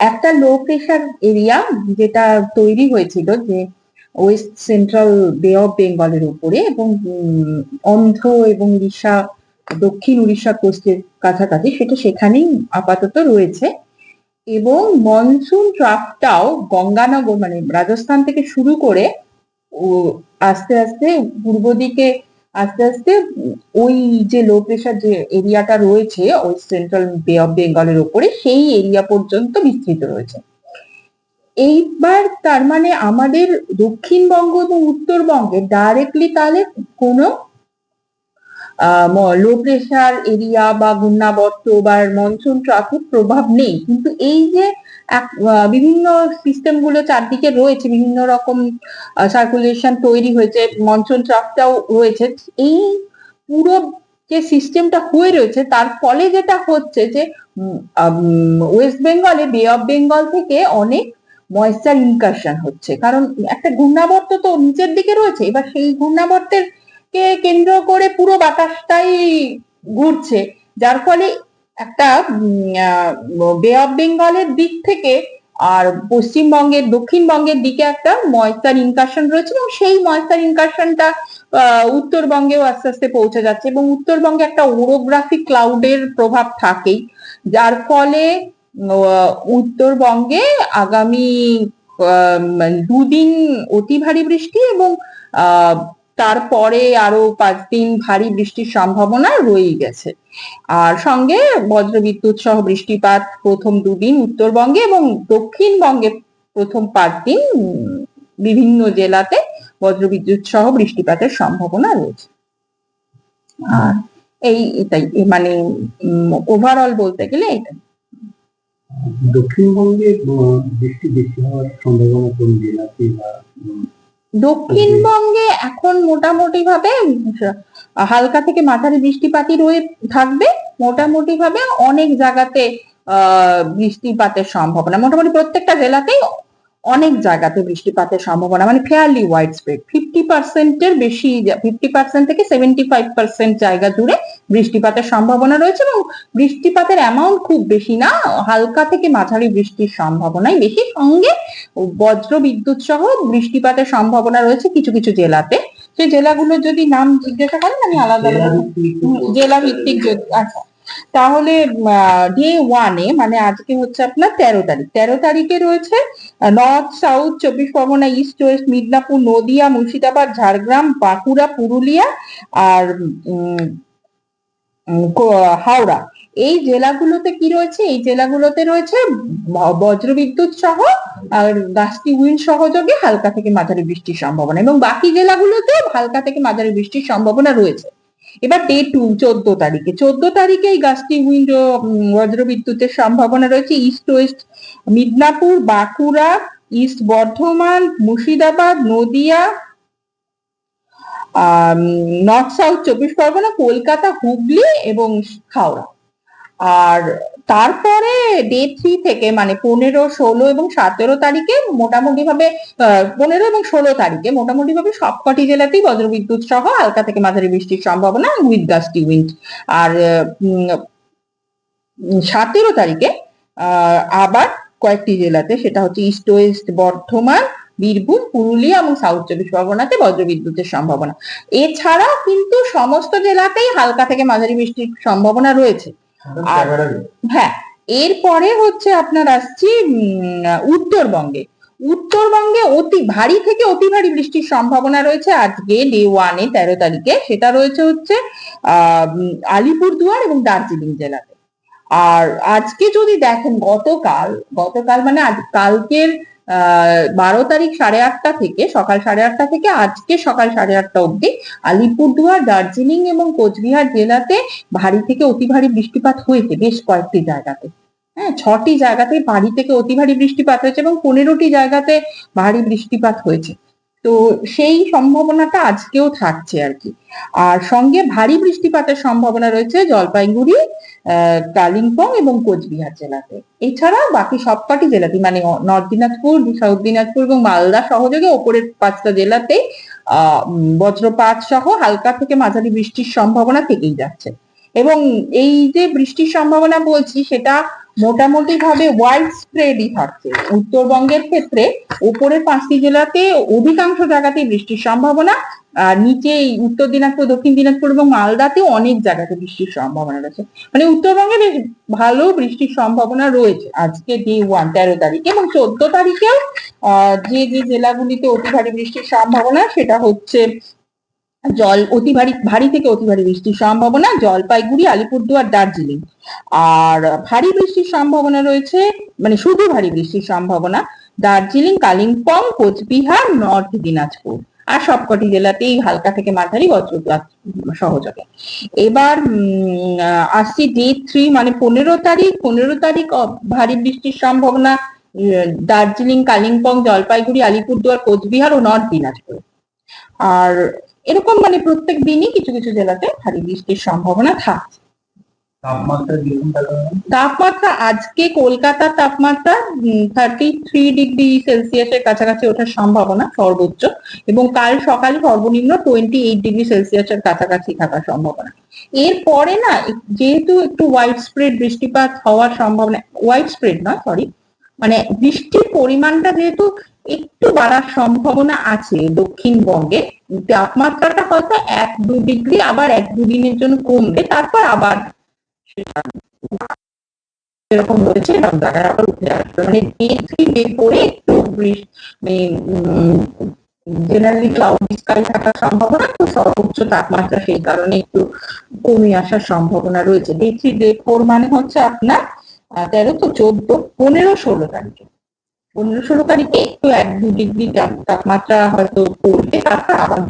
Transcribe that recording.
একটা low pressure area যেটা তৈরি হয়েছিল যে ওয়েস্ট সেন্ট্রাল বে অফ বেঙ্গলের উপরে এবং অন্ধ্র এবং উড়িষ্যা, দক্ষিণ উড়িষ্যা কোস্টের কাছাকাছি সেটা সেখানেই আপাতত রয়েছে। এবং মনসুন ট্রাফটাও গঙ্গানগর মানে রাজস্থান থেকে শুরু করে আস্তে আস্তে পূর্ব দিকে আস্তে আস্তে ওই যে লো প্রেশার যে এরিয়াটা রয়েছে ওয়েস্ট সেন্ট্রাল বে অফ বেঙ্গলের ওপরে, সেই এরিয়া পর্যন্ত বিস্তৃত রয়েছে। এইবার তার মানে আমাদের দক্ষিণবঙ্গ এবং উত্তরবঙ্গে ডাইরেক্টলি তাহলে কোনো লো প্রেশার এরিয়া বা ঘূর্ণাবর্ত বা মনসুন ট্রাফিক প্রভাব নেই। কিন্তু এই যে বিভিন্ন সিস্টেমগুলো চারদিকে রয়েছে, বিভিন্ন রকম সার্কুলেশন তৈরি হয়েছে মনসুন ট্রাফটাও রয়েছে। এই পুরো যে সিস্টেমটা হয়ে রয়েছে, তার ফলে যেটা হচ্ছে যে ওয়েস্ট বেঙ্গলে বে অফ বেঙ্গল থেকে অনেক ময়েশ্চার ইনকারশন হচ্ছে। কারণ একটা ঘূর্ণাবর্ত তো নিচের দিকে রয়েছে, এবার সেই ঘূর্ণাবর্তের কে কেন্দ্র করে পুরো বাতাসটাই ঘুরছে, যার ফলে একটা বে অফ বেঙ্গলের দিক থেকে আর পশ্চিমবঙ্গের, দক্ষিণবঙ্গের দিকে একটা ময়েশ্চার ইনকারশন রয়েছে এবং সেই ময়েশ্চার ইনকারশনটা উত্তরবঙ্গেও আস্তে আস্তে পৌঁছে যাচ্ছে এবং উত্তরবঙ্গে একটা ওরোগ্রাফিক ক্লাউডের প্রভাব থাকেই, যার ফলে উত্তরবঙ্গে আগামী দুদিন অতি ভারী বৃষ্টি এবং তারপরে আরও পাঁচ দিন ভারী বৃষ্টির সম্ভাবনা রয়েই গেছে। আর সঙ্গে বজ্রবিদ্যুৎ সহ বৃষ্টিপাত প্রথম দুদিন উত্তরবঙ্গে এবং দক্ষিণবঙ্গে প্রথম পাঁচ দিন বিভিন্ন জেলাতে বজ্রবিদ্যুৎ সহ বৃষ্টিপাতের সম্ভাবনা রয়েছে। আর এই এটাই মানে ওভারঅল বলতে গেলে এটাই দক্ষিণবঙ্গে বৃষ্টি বেশি হওয়ার সম্ভাবনা কোন জেলাতে বা দক্ষিণবঙ্গে এখন মোটামুটি ভাবে হালকা থেকে মাঝারি বৃষ্টিপাতই রয়ে থাকবে মোটামুটি ভাবে অনেক জায়গাতে, আহ, বৃষ্টিপাতের সম্ভাবনা। মোটামুটি প্রত্যেকটা জেলাতেই অনেক জায়গাতে বৃষ্টিপাতের সম্ভাবনা মানে ফেয়ারলি ওয়াইড স্প্রেড ফিফটি পার্সেন্টের বেশি ফিফটি পার্সেন্ট থেকে সেভেন্টি ফাইভ পার্সেন্ট জায়গা জুড়ে বৃষ্টিপাতের সম্ভাবনা রয়েছে এবং বৃষ্টিপাতের অ্যামাউন্ট খুব বেশি না হালকা থেকে মাঝারি বৃষ্টির সম্ভাবনাই বেশি। সঙ্গে বজ্র বিদ্যুৎ সহ বৃষ্টিপাতের সম্ভাবনা রয়েছে কিছু কিছু জেলাতে। সেই জেলাগুলো যদি নাম জিজ্ঞাসা করেন আমি আলাদা জেলা ভিত্তিক যদি আচ্ছা। তাহলে ডে ওয়ানে মানে আজকে হচ্ছে আপনার তেরো তারিখ। তেরো তারিখে রয়েছে নর্থ সাউথ চব্বিশ পরগনা ইস্ট ওয়েস্ট মিদনাপুর, নদিয়া, মুর্শিদাবাদ, ঝাড়গ্রাম, বাঁকুড়া, পুরুলিয়া আর হাওড়া। এই জেলাগুলোতে কি রয়েছে? এই জেলাগুলোতে রয়েছে বজ্রবিদ্যুৎ সহ আর গাছটি উইন্ড সহযোগে হালকা থেকে মাঝারি বৃষ্টির সম্ভাবনা। এবং বাকি জেলাগুলোতে হালকা থেকে মাঝারি বৃষ্টির সম্ভাবনা রয়েছে। এবার ডে টু চোদ্দ তারিখে। চোদ্দ তারিখে এই গাছটি উইন্ড বজ্রবিদ্যুতের সম্ভাবনা রয়েছে। East west Midnapore, Bankura east Bardhaman, Murshidabad, Nadia north south চব্বিশ পরগনা, কলকাতা, হুগলি এবং হাওড়া আর তারপরে ডে থ্রি থেকে মানে পনেরো, ষোলো এবং সতেরো তারিখে মোটামুটি ভাবে পনেরো এবং ষোলো তারিখে মোটামুটি ভাবে সবকটি জেলাতেই বজ্রবিদ্যুৎ সহ হালকা থেকে মাঝারি বৃষ্টির সম্ভাবনা উইথ গাস্টি উইন্ড আর সতেরো তারিখে আবার কয়েকটি জেলাতে সেটা হচ্ছে ইস্ট ওয়েস্ট বর্ধমান, বীরভূম, পুরুলিয়া এবং সাউথ চব্বিশ পরগনাতে বজ্রবিদ্যুতের সম্ভাবনা। এছাড়া কিন্তু সমস্ত জেলাতেই হালকা থেকে মাঝারি বৃষ্টির সম্ভাবনা রয়েছে। আর- হ্যাঁ এরপরে হচ্ছে আপনার আসছি উম, উত্তরবঙ্গে। উত্তরবঙ্গে অতি ভারী থেকে অতি ভারী বৃষ্টির সম্ভাবনা রয়েছে আজকে ডে ওয়ানে তেরো তারিখে। সেটা রয়েছে হচ্ছে আহ আলিপুরদুয়ার এবং দার্জিলিং জেলাতে। আর আজকে যদি দেখেন গতকাল গতকাল মানে আজ কালকের বারো তারিখ সাড়ে আটটা থেকে, সকাল সাড়ে আটটা থেকে, আজকে সকাল সাড়ে আটটা অবধি আলিপুরদুয়ার, দার্জিলিং এবং কোচবিহার জেলাতে ভারী থেকে অতি ভারী বৃষ্টিপাত হয়েছে বেশ কয়েকটি জায়গাতে। হ্যাঁ ছটি জায়গাতে ভারী থেকে অতি ভারী বৃষ্টিপাত হয়েছে এবং পনেরোটি জায়গাতে ভারী বৃষ্টিপাত হয়েছে। তো সেই সম্ভাবনাটা আজকেও থাকছে আর কি। আর সঙ্গে ভারী বৃষ্টিপাতের সম্ভাবনা রয়েছে জলপাইগুড়ি কালিম্পং এবং কোচবিহার জেলাতে। এছাড়া বাকি সবকটি জেলাতে মানে নর্থ দিনাজপুর, সাউথ দিনাজপুর এবং মালদা সহযোগে ওপরের পাঁচটা জেলাতেই, আহ বজ্রপাত সহ হালকা থেকে মাঝারি বৃষ্টির সম্ভাবনা থেকেই যাচ্ছে। এবং এই যে বৃষ্টির সম্ভাবনা বলছি, সেটা মোটামুটি ভাবে ওয়াইড স্প্রেডই থাকছে। উত্তরবঙ্গের ক্ষেত্রে উপরের পাঁচটি জেলাতে অধিকাংশ জায়গাতেই বৃষ্টির সম্ভাবনা, আর নিচে উত্তর দিনাজপুর, দক্ষিণ দিনাজপুর এবং মালদাতেও অনেক জায়গাতে বৃষ্টির সম্ভাবনা রয়েছে। মানে উত্তরবঙ্গে বেশ ভালো বৃষ্টির সম্ভাবনা রয়েছে। আজকে ডে ওয়ান, তেরো তারিখ এবং চোদ্দ তারিখেও যে যে জেলাগুলিতে অতি ভারী বৃষ্টির সম্ভাবনা, সেটা হচ্ছে জল, অতি ভারী ভারী থেকে অতি ভারী বৃষ্টির সম্ভাবনা জলপাইগুড়ি, আলিপুরদুয়ার, দার্জিলিং। আর ভারী বৃষ্টির সম্ভাবনা রয়েছে মানে শুধু ভারী বৃষ্টির সম্ভাবনা, দার্জিলিং, কালিম্পং, কোচবিহার, নর্থ দিনাজপুর। আর সবকটি জেলাতেই হালকা থেকে মাঝারি বজ্রপাত হবে। এবার আসছি ডে থ্রি মানে পনেরো তারিখ। পনেরো তারিখ ভারী বৃষ্টির সম্ভাবনা দার্জিলিং, কালিম্পং, জলপাইগুড়ি, আলিপুরদুয়ার, কোচবিহার ও নর্থ দিনাজপুর। আর এরকম মানে প্রত্যেক দিনই কিছু কিছু জেলাতে ভারী বৃষ্টির সম্ভাবনা থাকছে তাপমাত্রা আজকে কলকাতার তাপমাত্রা থার্টি থ্রি ডিগ্রি সেলসিয়াসের কাছাকাছি ওঠার সম্ভাবনা সর্বোচ্চ এবং কাল সকালে সর্বনিম্ন টোয়েন্টি এইট ডিগ্রি সেলসিয়াসের কাছাকাছি থাকার সম্ভাবনা। এরপরে না যেহেতু একটু ওয়াইড স্প্রেড বৃষ্টিপাত হওয়ার সম্ভাবনা ওয়াইড স্প্রেড না সরি মানে বৃষ্টির পরিমাণটা যেহেতু একটু বাড়ার সম্ভাবনা আছে দক্ষিণবঙ্গে। তাপমাত্রাটা হয়তো এক দু ডিগ্রি, আবার এক দুদিনের জন্য কমবে, তারপর আবার এরকম রয়েছে মানে ডে একটু জেনারেলি ক্লাউডি স্কাই থাকার সম্ভাবনা, তো সর্বোচ্চ তাপমাত্রা সেই কারণে একটু কমে আসার সম্ভাবনা রয়েছে। ডে থ্রি ডে ফোর মানে হচ্ছে আপনার তেরো তো চোদ্দ, পনেরো, ষোলো তারিখে। পনেরো ষোলো তারিখে একটু এক দু ডিগ্রি তাপমাত্রা হয়তো পড়বে তারপর আবার